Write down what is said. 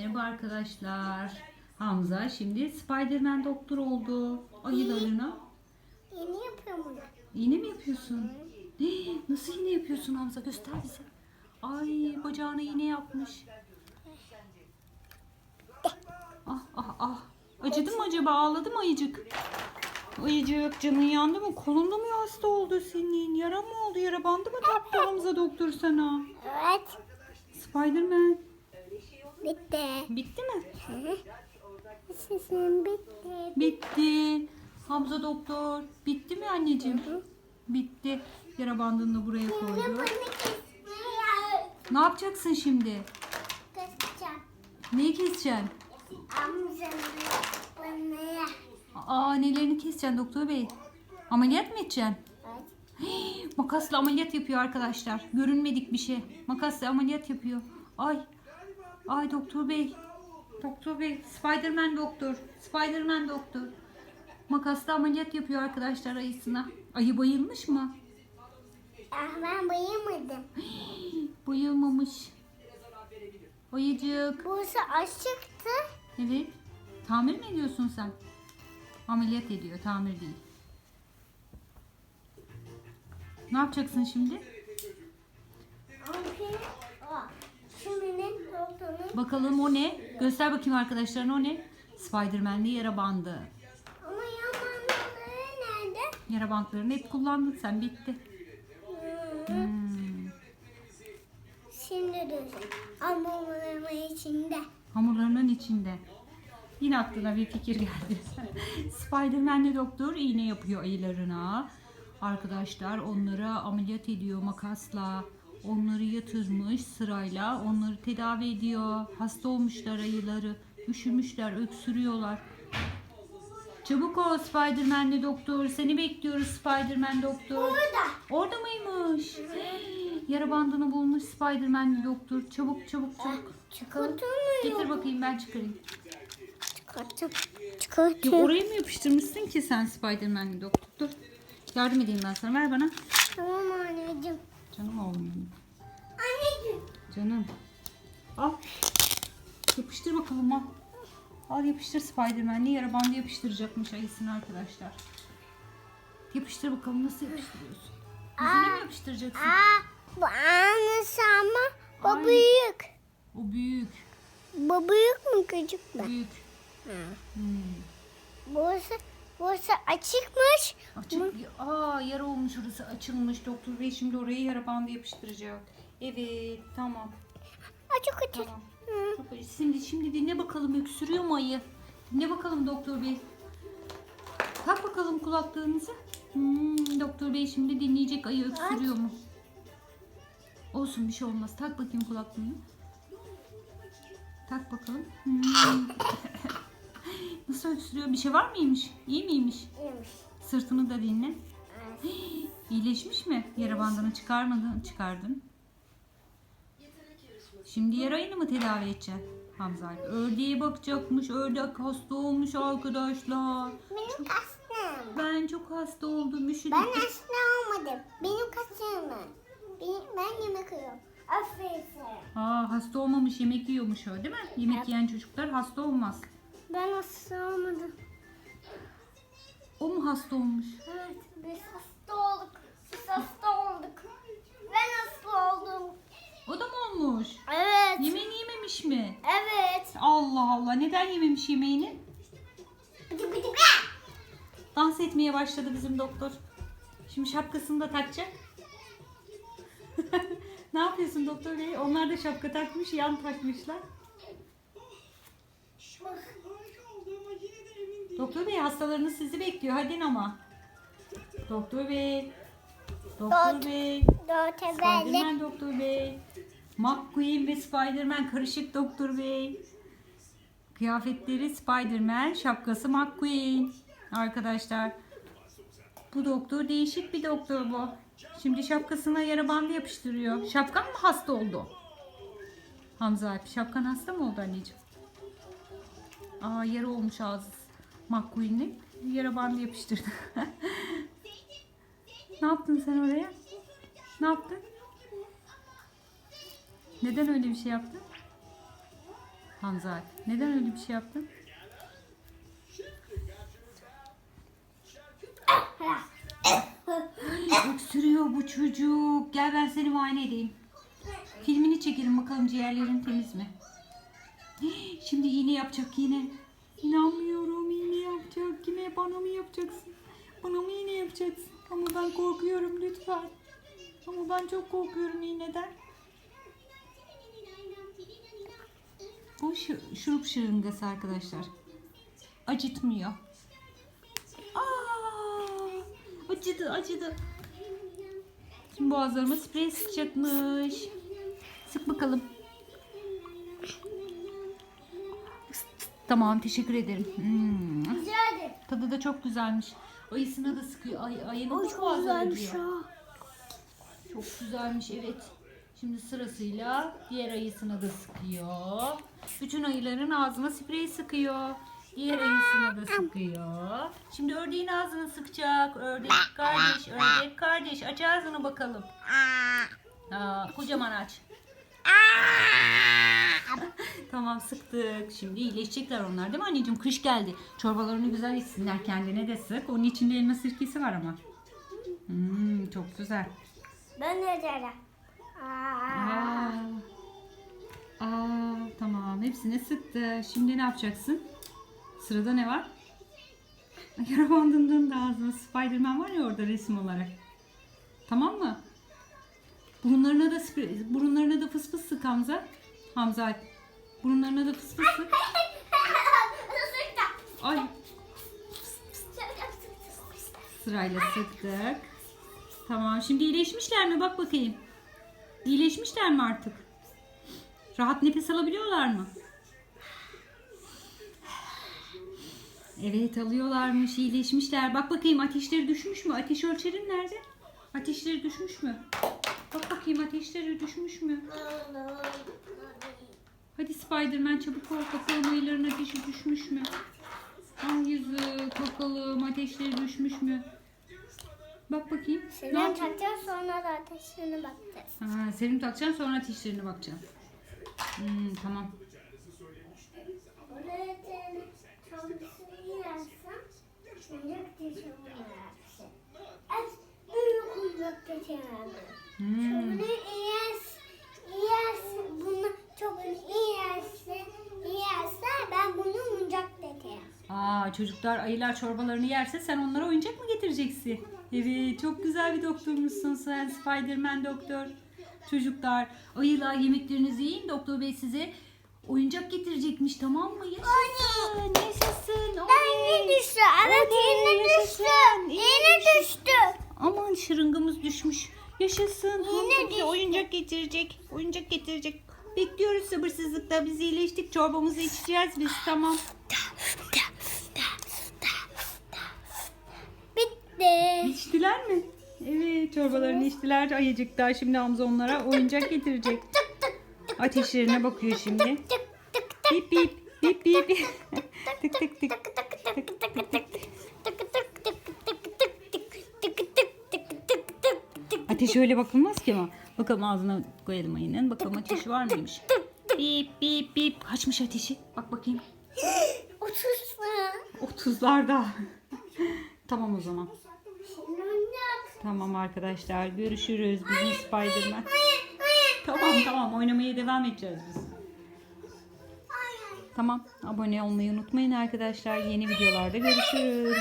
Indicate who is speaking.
Speaker 1: Merhaba arkadaşlar. Hamza şimdi Spiderman doktor oldu. Ayılarına.
Speaker 2: Yeni yapıyorum bunu.
Speaker 1: İğne mi yapıyorsun? Hii, Nasıl iğne yapıyorsun Hamza? Göster bize. Ay bacağına iğne yapmış. Ah ah ah. Acıdı mı acaba? Ağladı mı ayıcık? Ayıcık canın yandı mı? Kolunda mı hasta oldu senin? Yara mı oldu? Yara bandı mı taktı Hamza doktor sana?
Speaker 2: Evet.
Speaker 1: Spiderman.
Speaker 2: Bitti.
Speaker 1: Bitti mi?
Speaker 2: Sesim bitti.
Speaker 1: Bitti. Hamza doktor. Bitti mi anneciğim? Bitti. Yara bandını da buraya koydu. Ne yapacaksın şimdi?
Speaker 2: keseceğim.
Speaker 1: Neyi keseceksin?
Speaker 2: Amcanın.
Speaker 1: Aa nelerini keseceksin doktor bey? Ameliyat mı edeceksin?
Speaker 2: Evet.
Speaker 1: Hii, Makasla ameliyat yapıyor arkadaşlar. Görünmedik bir şey. Makasla ameliyat yapıyor. Ay. Ay doktor bey. Doktor bey. Spiderman doktor. Spiderman doktor. Makasla ameliyat yapıyor arkadaşlar ayısına. Ayı bayılmış mı?
Speaker 2: Ah ben bayılmadım.
Speaker 1: Bayılmamış. Ayıcık.
Speaker 2: Burası açıktı.
Speaker 1: Evet. Tamir mi ediyorsun sen? Ameliyat ediyor. Tamir değil. Ne yapacaksın şimdi?
Speaker 2: O. Şimdinin doktorun
Speaker 1: Bakalım o ne? Göster bakayım arkadaşlarına o ne? Spiderman'li yara bandı.
Speaker 2: ama yamanları nerede?
Speaker 1: Yara bantlarını hep kullandın sen. Bitti.
Speaker 2: Hmm. Şimdi. Ama bunun içinde.
Speaker 1: Hamurlarının içinde. Yine aklına bir fikir geldi. Spiderman'li doktor iğne yapıyor ayılarına. Arkadaşlar onlara ameliyat ediyor makasla. Onları yatırmış sırayla. Onları tedavi ediyor. Hasta olmuşlar ayıları. Üşümüşler, öksürüyorlar. Çabuk ol Spiderman'li doktor. Seni bekliyoruz Spiderman doktor.
Speaker 2: Burada.
Speaker 1: Orada mıymış? Yara bandını bulmuş Spiderman'li doktor. Çabuk çabuk çabuk.
Speaker 2: Çıkartamıyor.
Speaker 1: Getir bakayım ben çıkarayım.
Speaker 2: Çıkarttım.
Speaker 1: Ya
Speaker 2: Çıkarttım.
Speaker 1: oraya mı yapıştırmışsın ki sen Spiderman'li doktor? Dur. Yardım edeyim ben sana. Ver bana.
Speaker 2: Tamam anneciğim.
Speaker 1: Canım oğlum benim.
Speaker 2: Anneciğim.
Speaker 1: Canım. Al. Yapıştır bakalım al. Al yapıştır Spiderman'li yara bandı yapıştıracakmış ayısını arkadaşlar. Yapıştır bakalım nasıl yapıştırıyorsun? Yüzüne mi yapıştıracaksın?
Speaker 2: Aa, bu annesi ama bu
Speaker 1: Aynen.
Speaker 2: büyük.
Speaker 1: O büyük.
Speaker 2: Bu büyük mü küçük mü?
Speaker 1: Büyük. Hmm.
Speaker 2: Burası, burası açıkmış.
Speaker 1: Açık. Aa yara olmuş orası açılmış. Doktor bey şimdi oraya yara bandı yapıştıracak. Evet tamam.
Speaker 2: Açık açık.
Speaker 1: Tamam. Çok acı. Şimdi şimdi dinle bakalım öksürüyor mu ayı? Dinle bakalım doktor bey. Tak bakalım kulaklığınızı. Hmm, doktor bey şimdi dinleyecek ayı öksürüyor mu? Olsun bir şey olmaz. Tak bakayım kulaklığını. Tak bakalım. Hmm. Nasıl öksürüyor? Bir şey var mıymış? İyi miymiş?
Speaker 2: İyiymiş.
Speaker 1: Sırtını da dinle. İyileşmiş mi? Yara bandını çıkarmadın, çıkardın. Şimdi yarayını mı tedavi edeceksin? Hamza Alp? Ördeğe bakacakmış. Ördek hasta olmuş arkadaşlar.
Speaker 2: Benim kasım.
Speaker 1: Ben çok hasta oldum. Üşüdüm.
Speaker 2: Ben hasta olmadım. Benim kasım. Benim, ben yemek yiyorum. Aferin.
Speaker 1: Aa, hasta olmamış yemek yiyormuş o değil mi? Yemek yiyen çocuklar hasta olmaz.
Speaker 2: Ben hasta olmadım.
Speaker 1: O mu hasta olmuş?
Speaker 2: Evet, biz hasta olduk. Biz hasta olduk. Ben hasta oldum.
Speaker 1: O da mı olmuş?
Speaker 2: Evet.
Speaker 1: Yemeğini yememiş mi?
Speaker 2: Evet.
Speaker 1: Allah Allah. Neden yememiş yemeğini? Dans etmeye başladı bizim doktor. Şimdi şapkasını da takacak. ne yapıyorsun doktor bey? Onlar da şapka takmış, yan takmışlar. Doktor bey hastalarınız sizi bekliyor. Hadi ama. Doktor bey. Doktor
Speaker 2: Dok-
Speaker 1: bey.
Speaker 2: Dört evveldi.
Speaker 1: Spiderman doktor bey. McQueen ve Spiderman karışık doktor bey. Kıyafetleri Spiderman, şapkası McQueen. Arkadaşlar. Bu doktor değişik bir doktor bu. Şimdi şapkasına yara bandı yapıştırıyor. Şapkan mı hasta oldu? Hamza Alp, şapkan hasta mı oldu anneciğim? Aa yara olmuş ağzı. McQueen'in yara bandı yapıştırdı. ne yaptın sen oraya? Ne yaptın? Neden öyle bir şey yaptın? Hamza neden öyle bir şey yaptın? Öksürüyor bu çocuk. Gel ben seni muayene edeyim. Filmini çekelim bakalım ciğerlerin temiz mi? Şimdi iğne yapacak yine. İnanmıyorum bana mı yapacaksın? Bana mı iğne yapacaksın? Ama ben korkuyorum lütfen. Ama ben çok korkuyorum iğneden. Bu şu, şurup şırıngası arkadaşlar. Acıtmıyor. Aa, acıdı acıdı. Şimdi boğazlarıma sprey sıkacakmış. Sık bakalım. Tamam teşekkür ederim. Hmm,
Speaker 2: Rica ederim.
Speaker 1: tadı da çok güzelmiş. Ayısına da sıkıyor. Ay, ayının da
Speaker 2: Çok güzelmiş ya.
Speaker 1: Çok güzelmiş evet. Şimdi sırasıyla diğer ayısına da sıkıyor. Bütün ayıların ağzına sprey sıkıyor. Diğer ayısına da sıkıyor. Şimdi ördeğin ağzını sıkacak. Ördek kardeş, ördek kardeş. Aç ağzını bakalım. Aa, kocaman aç. Tamam sıktık. Şimdi iyileşecekler onlar değil mi anneciğim? Kış geldi. Çorbalarını güzel içsinler. Kendine de sık. Onun içinde elma sirkesi var ama. Hmm, çok güzel.
Speaker 2: Ben de derim.
Speaker 1: Aa. Aa, tamam hepsini sıktı. Şimdi ne yapacaksın? Sırada ne var? Yara bandından da ağzına Spiderman var ya orada resim olarak. Tamam mı? Burunlarına da spre- burunlarına da fıs fıs sık Hamza. Hamza burunlarına da fıs fıs sık. Ay sırayla sıktık. Tamam şimdi iyileşmişler mi? Bak bakayım. İyileşmişler mi artık? Rahat nefes alabiliyorlar mı? Evet alıyorlarmış, iyileşmişler. Bak bakayım ateşleri düşmüş mü? Ateş ölçerin nerede? Ateşleri düşmüş mü? Bak bakayım ateşleri düşmüş mü? Hadi Spiderman çabuk ol. Bakalım ayıların ateşi düşmüş mü? Ay yüzü, bakalım ateşleri düşmüş mü? Bak bakayım. Ne
Speaker 2: Senin
Speaker 1: yapacak?
Speaker 2: takacağız sonra da ateşine bakacağız.
Speaker 1: Ha, serum takacaksın sonra ateşlerine bakacaksın. Hmm, tamam.
Speaker 2: Büyük oyuncak teşekkür
Speaker 1: Hmm.
Speaker 2: Bunu yersin, yersin, bunu çok iyi yersin, yersen ben bunu oyuncak dedim.
Speaker 1: Aa, çocuklar ayılar çorbalarını yerse sen onlara oyuncak mı getireceksin? Evet çok güzel bir doktormuşsun sen Spiderman doktor. Çocuklar ayılar yemeklerinizi yiyin doktor bey size oyuncak getirecekmiş tamam mı? Yaşasın yaşasın.
Speaker 2: Ben
Speaker 1: oley.
Speaker 2: düştü, evet yine düştü, yine düştü.
Speaker 1: Aman şırıngımız düşmüş. Yaşasın. Hamza bize oyuncak getirecek. Oyuncak getirecek. Bekliyoruz sabırsızlıkla. Biz iyileştik. Çorbamızı içeceğiz biz. Tamam.
Speaker 2: Bitti.
Speaker 1: İçtiler mi? Evet çorbalarını içtiler. ayıcık Ayıcıklar şimdi Hamza onlara oyuncak getirecek. Ateşlerine bakıyor şimdi. Bip bip bip bip. tık tık tık.
Speaker 2: tık tık tık.
Speaker 1: Ateşi öyle bakılmaz ki ama. Bakalım ağzına koyalım ayının. Bakalım ateşi var mıymış? Bip bip bip. Kaçmış ateşi? Bak bakayım.
Speaker 2: Otursun.
Speaker 1: 30'larda. tamam o zaman. Tamam arkadaşlar görüşürüz. Bizim Spiderman. Tamam tamam oynamaya devam edeceğiz biz. Tamam abone olmayı unutmayın arkadaşlar. Yeni videolarda görüşürüz.